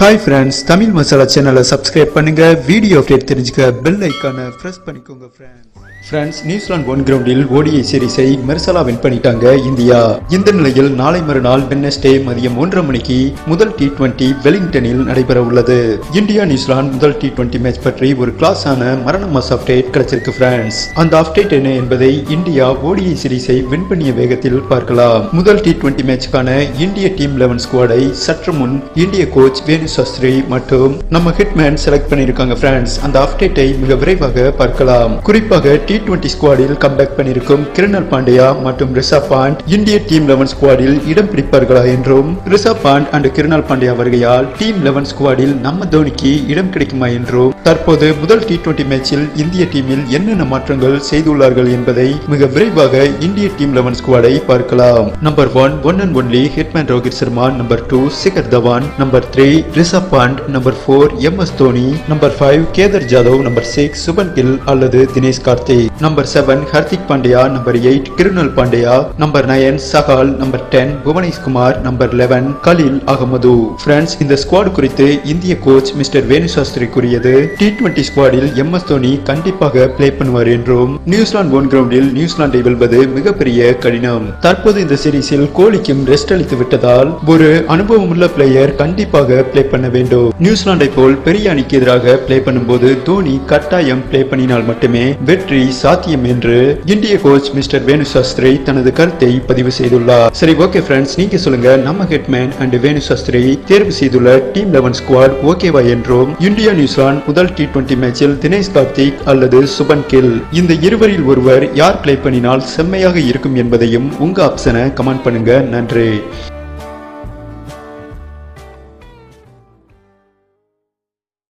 Hi friends Tamil masala சேனலை subscribe பண்ணுங்க. Video update தெரிஞ்சுக்க பெல் ஐக்கானை ப்ரெஸ் பண்ணிக்கோங்க friends friends New Zealand one கிரவுண்டில் ஓடிஐ சீரிஸை மெர்சலா வின் பண்ணிட்டாங்க இந்தியா. இந்த நிலையில் நாளை மறுநாள் வென்னஸ்டே மதியம் ஒன்றரை மணிக்கு முதல் டி டுவெண்டி வெலிங்டனில் நடைபெற உள்ளது. இந்தியா நியூசிலாந்து முதல் டி டுவெண்டி மேட்ச் பற்றி ஒரு கிளாஸான மரண மாஸ் அப்டேட் கிடைச்சிருக்கு ஃப்ரெண்ட்ஸ் அந்த அப்டேட் என்ன என்பதை இந்தியா ஓடிஐ சீரிஸை வின் பண்ணிய வேகத்தில் பார்க்கலாம். முதல் டி டுவெண்டி மேட்சுக்கான இந்திய டீம் லெவன் ஸ்குவாடை சற்று முன் இந்திய கோச் வேணு சாஸ்திரி மற்றும் நம்ம ஹிட்மேன் செலக்ட் பண்ணியிருக்காங்க ஃப்ரெண்ட்ஸ் அந்த அப்டேட்டை மிக விரைவாக பார்க்கலாம். குறிப்பாக டி டுவெண்டி ஸ்குவாடில் கம்பேக் பண்ணியிருக்கும் கிருணல் பாண்டியா மற்றும் ரிஷப் பாண்ட் இந்திய டீம் லெவன் ஸ்குவாடில் இடம் பிடிப்பார்களா என்றும் ரிஷப் பாண்ட் அண்ட் கிருணால் பாண்டியா வருகையால் டீம் லெவன் ஸ்குவாடில் நம்ம தோனிக்கு இடம் கிடைக்குமா என்றும் தற்போது முதல் டி டுவெண்டி மேட்சில் இந்திய டீமில் என்னென்ன மாற்றங்கள் செய்துள்ளார்கள் என்பதை மிக விரைவாக இந்திய டீம் லெவன் ஸ்குவாடை பார்க்கலாம். Number one one and only hitman Rohit Sharma number two Shikhar Dhawan number three Rishabh Pant number four M S Dhoni number five Kedar Jadhav number six Shubman Gill அல்லது Dinesh Karthik. Number seven Hardik Pandya number eight Krunal Pandya number nine Chahal number ten Bhuvneshkumar number eleven Khaleel Ahmed friends இந்த squad குறித்து இந்திய coach mister Venu Shastri கூறியது T twenty ஸ்குவாடில் M S Dhoni கண்டிப்பாக play பண்ணுவார் என்றும் New Zealand one கிரவுண்டில் நியூசிலாந்தை வெல்வது மிகப்பெரிய கடினம். தற்போது இந்த சீரீஸில் கோலிக்கும் ரெஸ்ட் அளித்து விட்டதால் ஒரு அனுபவமுள்ள பிளேயர் கண்டிப்பாக பிளே பண்ண வேண்டும். நியூசிலாந்தை போல் பெரிய அணிக்கு எதிராக பிளே பண்ணும்போது தோனி கட்டாயம் பிளே பண்ணினால் மட்டுமே வெற்றி சாத்தியம் என்று இந்திய கோச் மிஸ்டர் வேணு சாஸ்திரி தனது கருத்தை பதிவு செய்துள்ளார். சரி ஓகே ஃப்ரெண்ட்ஸ் நீங்க சொல்லுங்க நம்ம ஹெட்மேன் அண்ட் வேணு சாஸ்திரி தேர்வு செய்துள்ள டீம் லெவன் ஸ்குவாட் ஓகேவா என்றும் இந்தியா நியூசிலாந்து முதல் டி டுவெண்டி மேட்சில் தினேஷ் கார்த்திக் அல்லது சுபன் கில். இந்த இருவரில் ஒருவர் யார் பிளே பண்ணினால் செம்மையாக இருக்கும் என்பதையும் உங்க ஆப்ஷனை கமெண்ட் பண்ணுங்க. நன்றி.